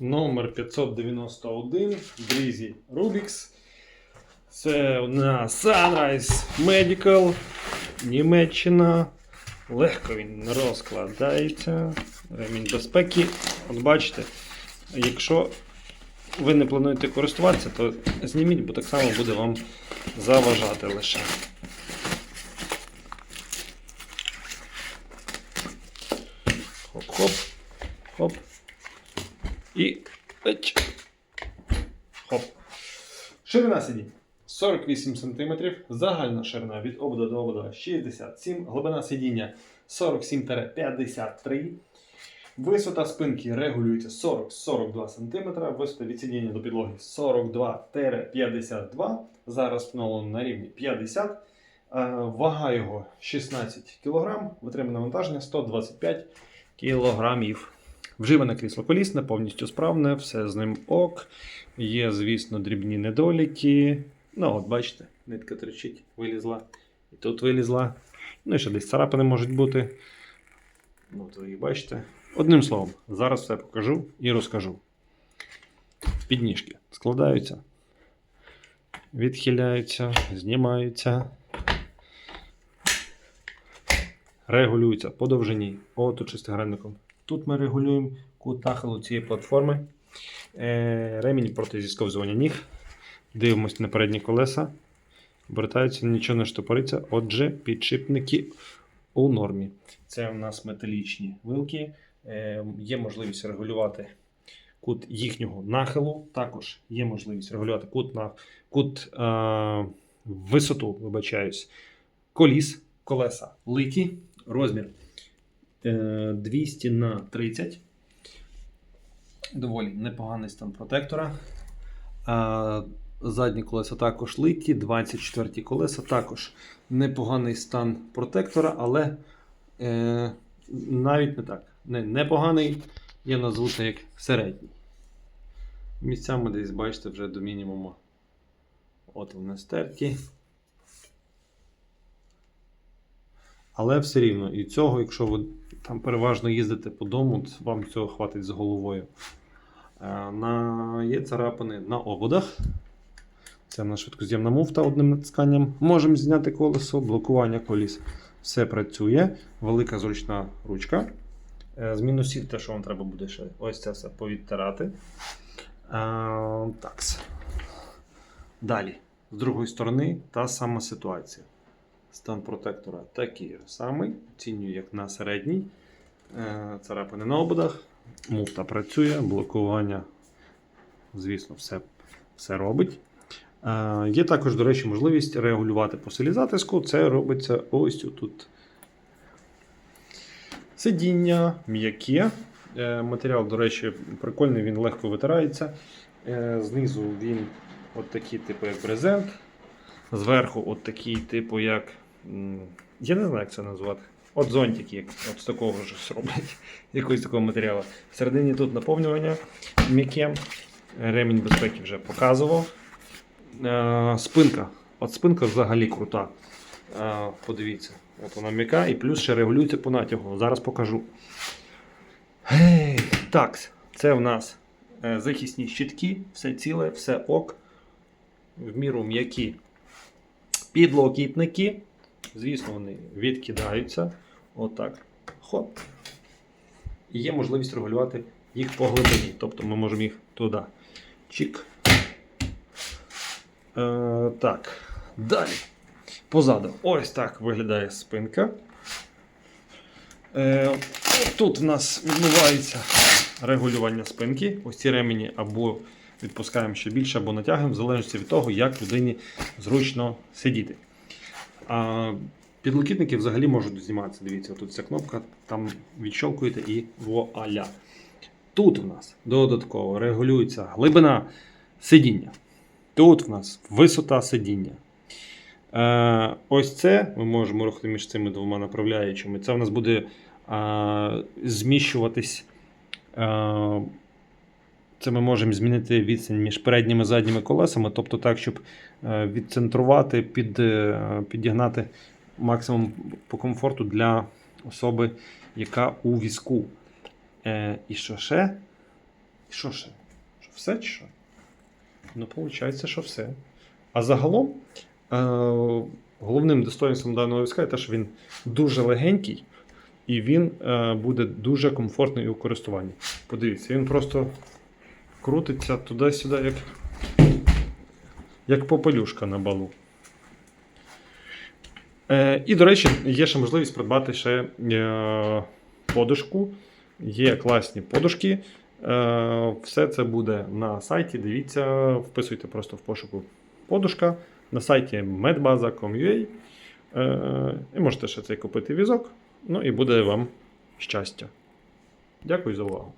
номер 591 Брізі Rubix. Це у нас Sunrise Medical, Німеччина. Легко він розкладається. Ремінь безпеки. От бачите, якщо ви не плануєте користуватися, то зніміть, бо так само буде вам заважати лише. Хоп-хоп. Хоп. І. Еч. Хоп. Ширина сидінь 48 см, загальна ширина від обода до обода 67 глибина сидіння 47-53 Висота спинки регулюється 40-42 см, висота від сидіння до підлоги 42-52 Зараз встановлено на рівні 50 Е, Вага його 16 кг, витримане навантаження 125 кілограмів. Вживане крісло колісне, повністю справне, все з ним ок. Є, звісно, дрібні недоліки. Ну, от бачите, нитка тричить, вилізла. І тут вилізла. Ну і ще десь царапини можуть бути. Ну, то їх бачите. Одним словом, зараз все покажу і розкажу. Підніжки складаються, відхиляються, знімаються, регулюються по довжині. От шестигранником. Тут ми регулюємо кут нахилу цієї платформи. Е, ремінь проти зісковзування ніг. Дивимось на передні колеса. Обертаються, нічого не штопориться. Отже, підшипники у нормі. Це у нас металічні вилки. Е, є можливість регулювати кут їхнього нахилу. Також є можливість регулювати кут на кут е, висоту, вибачаюсь, коліс, колеса литі, розмір 200 на 30. Доволі непоганий стан протектора. Задні колеса також литі, 24 колеса також непоганий стан протектора, але е, навіть не так. Не, непоганий, я назву це як середній. Місцями десь, бачите, вже до мінімуму. От вони стерті. Але все рівно, і цього, якщо ви там переважно їздите по дому, вам цього хватить з головою. Е, На, є царапини на ободах. Це в нас швидкоз'ємна муфта одним натисканням. Можемо зняти колесо, блокування коліс. Все працює. Велика зручна ручка. Е, З мінусів те, що вам треба буде ще ось це все повідтирати. А, такс. Далі. З другої сторони та сама ситуація. Стан протектора такий самий. Оцінюю як на середній. Е, Царапини на ободах. Муфта працює, блокування, звісно, все, все робить. Е, Є також, до речі, можливість регулювати по силі затиску. Це робиться ось тут. Сидіння м'яке. Е, Матеріал, до речі, прикольний, він легко витирається. Знизу він от такий, типу, як брезент. Зверху, от такий, типу, як. Я не знаю, як це назвати. От зонтик, як от з такого ж роблять, якогось такого матеріалу. Всередині тут наповнювання м'яке. Ремінь безпеки вже показував. Е, спинка. От спинка взагалі крута. Е, подивіться, от вона м'яка і плюс ще регулюється по натягу. Зараз покажу. Так, це в нас е, захисні щитки, все ціле, все ок. В міру м'які підлокітники. Звісно, вони відкидаються. Отак. Хоп. І є можливість регулювати їх по глибині. Тобто ми можемо їх туди. Чик. Е, так. Далі. Позаду. Ось так виглядає спинка. Е, тут в нас відбувається регулювання спинки. Ось ці ремені або відпускаємо ще більше, або натягуємо, в залежності від того, як людині зручно сидіти. Підлокітники взагалі можуть зніматися. Дивіться, тут ця кнопка, там відщолкуєте і вуаля. Тут в нас додатково регулюється глибина сидіння. Тут в нас висота сидіння. Е, ось це ми можемо рухати між цими двома направляючими. Це в нас буде е, зміщуватись. Е, це ми можемо змінити відстань між передніми і задніми колесами, тобто так, щоб е, відцентрувати, під, е, підігнати максимум по комфорту для особи, яка у візку. Е, І що ще? І що ще? Що все чи що? Ну, виходить, що все. А загалом, е, головним достоинством даного візка є те, що він дуже легенький і він е, буде дуже комфортний у користуванні. Подивіться, він просто крутиться туди-сюди, як, як попелюшка на балу. Е, і, до речі, є ще можливість придбати ще е, подушку. Є класні подушки. Е, все це буде на сайті. Дивіться, вписуйте просто в пошуку подушка на сайті medbaza.com.ua. Е, і можете ще цей купити візок. Ну і буде вам щастя. Дякую за увагу.